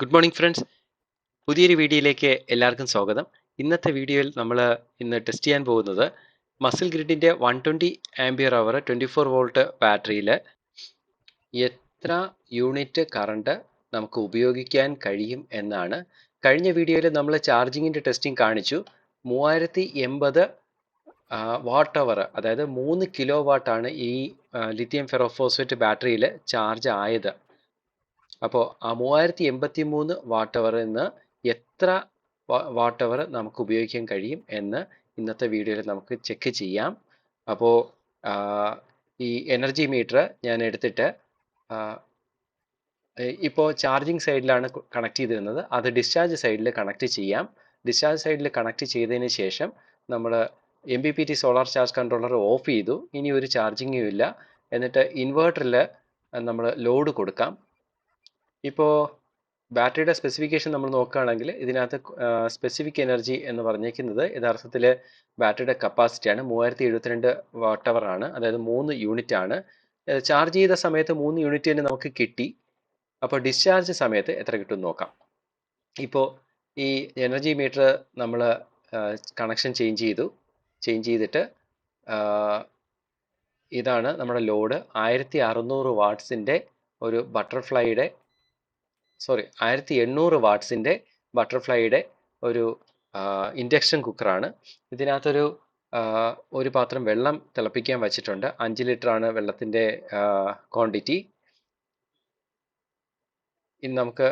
Good morning friends പുതിയൊരു വീഡിയോയിലേക്ക് എല്ലാവർക്കും സ്വാഗതം. ഇന്നത്തെ വീഡിയോയിൽ നമ്മൾ ഇന്ന് ടെസ്റ്റ് ചെയ്യാൻ പോകുന്നത് muscle ഗ്രിഡിന്റെ one twenty ampere hour twenty four volt ബാറ്ററിയിൽ എത്ര യൂണിറ്റ് കറണ്ട് നമുക്ക് ഉപയോഗിക്കാൻ കഴിയും എന്നാണ്. കഴിഞ്ഞ വീഡിയോയിൽ നമ്മൾ ചാർജിങ്ങിന്റെ ടെസ്റ്റിംഗ് കാണിച്ചു. മൂവായിരത്തി എൺപത് വാട്ട് അവർ അതായത് മൂന്ന് കിലോ വാട്ടാണ് ഈ ലിത്തിയം ഫെറോഫോസ്ഫേറ്റ് ബാറ്ററിയിൽ ചാർജ് ആയത്. അപ്പോൾ മൂവായിരത്തി എൺപത്തി മൂന്ന് വാട്ട് അവറിൽ നിന്ന് എത്ര വാട്ട് അവർ നമുക്ക് ഉപയോഗിക്കാൻ കഴിയും എന്ന് ഇന്നത്തെ വീഡിയോയിൽ നമുക്ക് ചെക്ക് ചെയ്യാം. അപ്പോൾ ഈ എനർജി മീറ്റർ ഞാൻ എടുത്തിട്ട് ഇപ്പോൾ ചാർജിങ് സൈഡിലാണ് കണക്ട് ചെയ്തിരുന്നത്. അത് ഡിസ്ചാർജ് സൈഡിൽ കണക്ട് ചെയ്യാം. ഡിസ്ചാർജ് സൈഡിൽ കണക്ട് ചെയ്തതിന് ശേഷം നമ്മൾ M solar charge controller off ചെയ്തു. ഇനി ഒരു ചാർജിങ്ങും ഇല്ല. എന്നിട്ട് ഇൻവേർട്ടറിൽ നമ്മൾ ലോഡ് കൊടുക്കാം. ഇപ്പോൾ ബാറ്ററിയുടെ സ്പെസിഫിക്കേഷൻ നമ്മൾ നോക്കുകയാണെങ്കിൽ ഇതിനകത്ത് സ്പെസിഫിക് എനർജി എന്ന് പറഞ്ഞിരിക്കുന്നത് യഥാർത്ഥത്തിൽ ബാറ്ററിയുടെ കപ്പാസിറ്റിയാണ് മൂവായിരത്തി എഴുപത്തിരണ്ട് വാട്ട് അവർ ആണ്. അതായത് മൂന്ന് യൂണിറ്റ് ആണ്. ചാർജ് ചെയ്ത സമയത്ത് മൂന്ന് യൂണിറ്റ് തന്നെ നമുക്ക് കിട്ടി. അപ്പോൾ ഡിസ്ചാർജ് സമയത്ത് എത്ര കിട്ടും നോക്കാം. ഇപ്പോൾ ഈ എനർജി മീറ്റർ നമ്മൾ കണക്ഷൻ ചേഞ്ച് ചെയ്തു. ചേഞ്ച് ചെയ്തിട്ട് ഇതാണ് നമ്മുടെ ലോഡ് ആയിരത്തി അറുന്നൂറ് വാട്ട്സിന്റെ ഒരു ബട്ടർഫ്ലൈയുടെ സോറി ആയിരത്തി എണ്ണൂറ് വാട്ട്സിന്റെ ബട്ടർഫ്ലൈയുടെ ഒരു ഇൻഡക്ഷൻ കുക്കറാണ്. ഇതിനകത്തൊരു ഒരു പാത്രം വെള്ളം തിളപ്പിക്കാൻ വച്ചിട്ടുണ്ട്. അഞ്ച് ലിറ്ററാണ് വെള്ളത്തിന്റെ ക്വാണ്ടിറ്റി. ഇന്ന് നമുക്ക്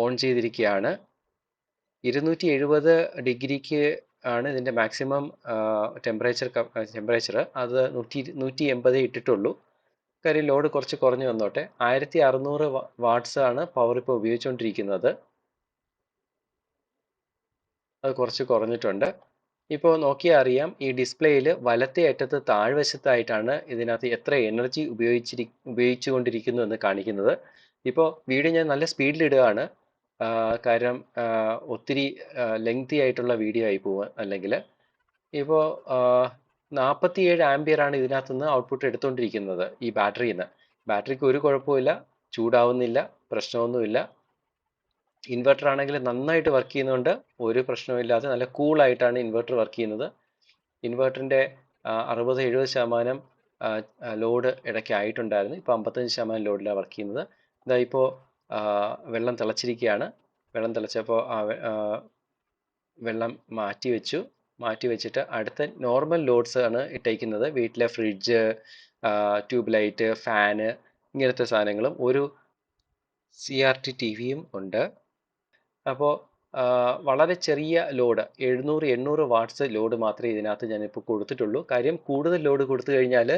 ഓൺ ചെയ്തിരിക്കുകയാണ്. ഇരുന്നൂറ്റി എഴുപത് ഡിഗ്രിക്ക് ആണ് ഇതിന്റെ മാക്സിമം ടെമ്പറേച്ചർ ടെമ്പറേച്ചർ അത് നൂറ്റി നൂറ്റി എൺപതേ ഇട്ടിട്ടുള്ളൂ. കാര്യം ലോഡ് കുറച്ച് കുറഞ്ഞു വന്നോട്ടെ. ആയിരത്തി അറുന്നൂറ് വാട്ട്സ് ആണ് പവർ ഇപ്പോൾ ഉപയോഗിച്ചുകൊണ്ടിരിക്കുന്നത് അത് കുറച്ച് കുറഞ്ഞിട്ടുണ്ട്. ഇപ്പോൾ നോക്കിയാൽ അറിയാം ഈ ഡിസ്പ്ലേയിൽ വലത്തെ അറ്റത്ത് താഴ്വശത്തായിട്ടാണ് ഇതിനകത്ത് എത്ര എനർജി ഉപയോഗിച്ചിരി ഉപയോഗിച്ചുകൊണ്ടിരിക്കുന്നു എന്ന് കാണിക്കുന്നത്. ഇപ്പോൾ വീഡിയോ ഞാൻ നല്ല സ്പീഡിൽ ഇടുകയാണ് കാരണം ഒത്തിരി ലെങ്തി ആയിട്ടുള്ള വീഡിയോ ആയി പോവുക അല്ലെങ്കിൽ. ഇപ്പോൾ നാൽപ്പത്തിയേഴ് ആംബിയർ ആണ് ഇതിനകത്തു നിന്ന് ഔട്ട്പുട്ട് എടുത്തുകൊണ്ടിരിക്കുന്നത് ഈ ബാറ്ററിയിൽ നിന്ന് ബാറ്ററിക്ക് ഒരു കുഴപ്പമില്ല ചൂടാവുന്നില്ല പ്രശ്നമൊന്നുമില്ല. ഇൻവെർട്ടർ ആണെങ്കിൽ നന്നായിട്ട് വർക്ക് ചെയ്യുന്നുണ്ട് ഒരു പ്രശ്നമില്ലാതെ നല്ല കൂളായിട്ടാണ് ഇൻവെർട്ടർ വർക്ക് ചെയ്യുന്നത്. ഇൻവെർട്ടറിന്റെ അറുപത് എഴുപത് ശതമാനം ലോഡ് ഇടയ്ക്ക് ആയിട്ടുണ്ടായിരുന്നു. ഇപ്പോൾ അമ്പത്തഞ്ച് ശതമാനം ലോഡിലാണ് വർക്ക് ചെയ്യുന്നത്. ഇതാ ഇപ്പോൾ വെള്ളം തിളച്ചിരിക്കുകയാണ്. വെള്ളം തിളച്ചപ്പോൾ വെള്ളം മാറ്റി വെച്ചു മാറ്റി വെച്ചിട്ട് അടുത്ത നോർമൽ ലോഡ്സ് ആണ് ഇട്ടേക്കുന്നത്. വീട്ടിലെ ഫ്രിഡ്ജ് ട്യൂബ് ലൈറ്റ് ഫാന് ഇങ്ങനത്തെ സാധനങ്ങളും ഒരു സി ആർ ടി ടി വിയും ഉണ്ട്. അപ്പോൾ വളരെ ചെറിയ ലോഡ് എഴുന്നൂറ് എണ്ണൂറ് വാട്ട്സ് ലോഡ് മാത്രമേ ഇതിനകത്ത് ഞാനിപ്പോൾ കൊടുത്തിട്ടുള്ളൂ. കാര്യം കൂടുതൽ ലോഡ് കൊടുത്തു കഴിഞ്ഞാൽ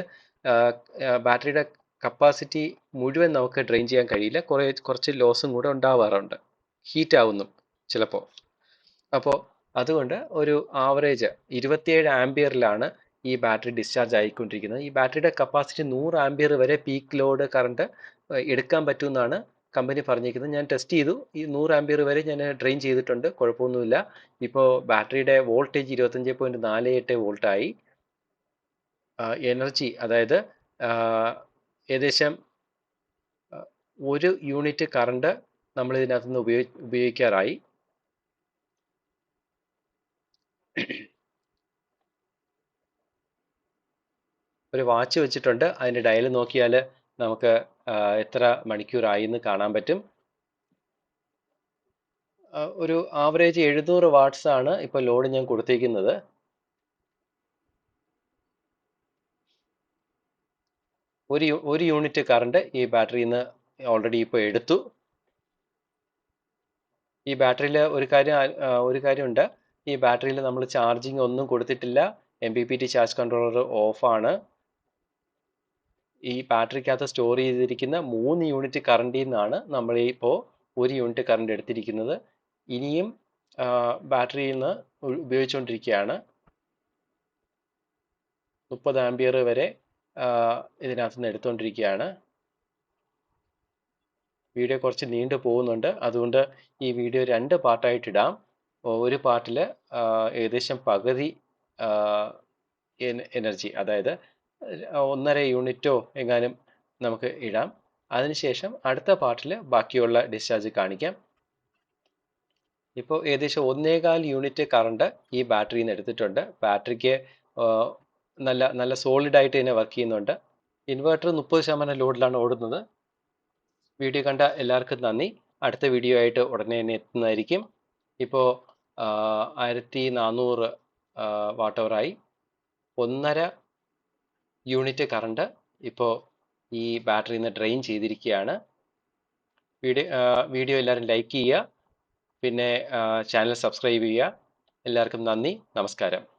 ബാറ്ററിയുടെ കപ്പാസിറ്റി മുഴുവൻ നമുക്ക് ഡ്രെയിൻ ചെയ്യാൻ കഴിയില്ല. കുറേ കുറച്ച് ലോസും കൂടെ ഉണ്ടാവാറുണ്ട്. ഹീറ്റ് ആവുന്നു ചിലപ്പോൾ അപ്പോൾ അതുകൊണ്ട് ഒരു ആവറേജ് ഇരുപത്തിയേഴ് ആംബിയറിലാണ് ഈ ബാറ്ററി ഡിസ്ചാർജ് ആയിക്കൊണ്ടിരിക്കുന്നത്. ഈ ബാറ്ററിയുടെ കപ്പാസിറ്റി നൂറ് ആംബിയർ വരെ പീക്ക് ലോഡ് കറണ്ട് എടുക്കാൻ പറ്റുമെന്നാണ് കമ്പനി പറഞ്ഞിരിക്കുന്നത്. ഞാൻ ടെസ്റ്റ് ചെയ്തു. ഈ നൂറ് ആംബിയർ വരെ ഞാൻ ഡ്രെയിൻ ചെയ്തിട്ടുണ്ട്. കുഴപ്പമൊന്നുമില്ല. ഇപ്പോൾ ബാറ്ററിയുടെ വോൾട്ടേജ് ഇരുപത്തഞ്ച് പോയിന്റ് നാല് എട്ട് വോൾട്ടായി എനർജി അതായത് ഏകദേശം ഒരു യൂണിറ്റ് കറണ്ട് നമ്മൾ ഇതിനകത്തുനിന്ന് ഉപയോഗി ഉപയോഗിക്കാറായി. ഒരു വാച്ച് വെച്ചിട്ടുണ്ട്. അതിന്റെ ഡയൽ നോക്കിയാൽ നമുക്ക് എത്ര മണിക്കൂറായി എന്ന് കാണാൻ പറ്റും. ഒരു ആവറേജ് എഴുന്നൂറ് വാട്ട്സ് ആണ് ഇപ്പോൾ ലോഡ് ഞാൻ കൊടുത്തിരിക്കുന്നത്. ഒരു ഒരു യൂണിറ്റ് കറണ്ട് ഈ ബാറ്ററിയിൽ നിന്ന് ഓൾറെഡി ഇപ്പോൾ എടുത്തു. ഈ ബാറ്ററിയിൽ ഒരു കാര്യം ഒരു കാര്യമുണ്ട്. ഈ ബാറ്ററിയിൽ നമ്മൾ ചാർജിങ് ഒന്നും കൊടുത്തിട്ടില്ല. M B P T charge controller ഓഫാണ് ഈ ബാറ്ററിക്കകത്ത് സ്റ്റോർ ചെയ്തിരിക്കുന്ന മൂന്ന് യൂണിറ്റ് കറണ്ടിൽ നിന്നാണ് നമ്മൾ ഇപ്പോൾ ഒരു യൂണിറ്റ് കറണ്ട് എടുത്തിരിക്കുന്നത്. ഇനിയും ബാറ്ററിയിൽ നിന്ന് ഉപയോഗിച്ചുകൊണ്ടിരിക്കുകയാണ്. മുപ്പത് ആംബിയർ വരെ ഇതിനകത്ത് നിന്ന് എടുത്തുകൊണ്ടിരിക്കുകയാണ്. വീഡിയോ കുറച്ച് നീണ്ടു പോകുന്നുണ്ട്. അതുകൊണ്ട് ഈ വീഡിയോ രണ്ട് പാർട്ടായിട്ടിടാം ഒരു പാർട്ടിൽ ഏകദേശം പകുതി എനർജി അതായത് ഒന്നര യൂണിറ്റോ എങ്ങാനും നമുക്ക് ഇടാം. അതിനുശേഷം അടുത്ത പാർട്ടിൽ ബാക്കിയുള്ള ഡിസ്ചാർജ് കാണിക്കാം. ഇപ്പോൾ ഏകദേശം ഒന്നേകാൽ യൂണിറ്റ് കറണ്ട് ഈ ബാറ്ററിയിൽ നിന്ന് എടുത്തിട്ടുണ്ട്. ബാറ്ററിക്ക് നല്ല നല്ല സോളിഡ് ആയിട്ട് തന്നെ വർക്ക് ചെയ്യുന്നുണ്ട്. ഇൻവെർട്ടർ മുപ്പത് ശതമാനം ലോഡിലാണ് ഓടുന്നത്. വീഡിയോ കണ്ട എല്ലാവർക്കും നന്ദി. അടുത്ത വീഡിയോ ആയിട്ട് ഉടനെ തന്നെ എത്തുന്നതായിരിക്കും. ഇപ്പോൾ ആയിരത്തി നാനൂറ് വാട്ട് അവറായി ഒന്നര യൂണിറ്റ് കറണ്ട് ഇപ്പോൾ ഈ ബാറ്ററിയിൽ നിന്ന് ഡ്രെയിൻ ചെയ്തിരിക്കുകയാണ് വീഡിയോ വീഡിയോ എല്ലാവരും ലൈക്ക് ചെയ്യുക. പിന്നെ ചാനൽ സബ്സ്ക്രൈബ് ചെയ്യുക. എല്ലാവർക്കും നന്ദി. നമസ്കാരം.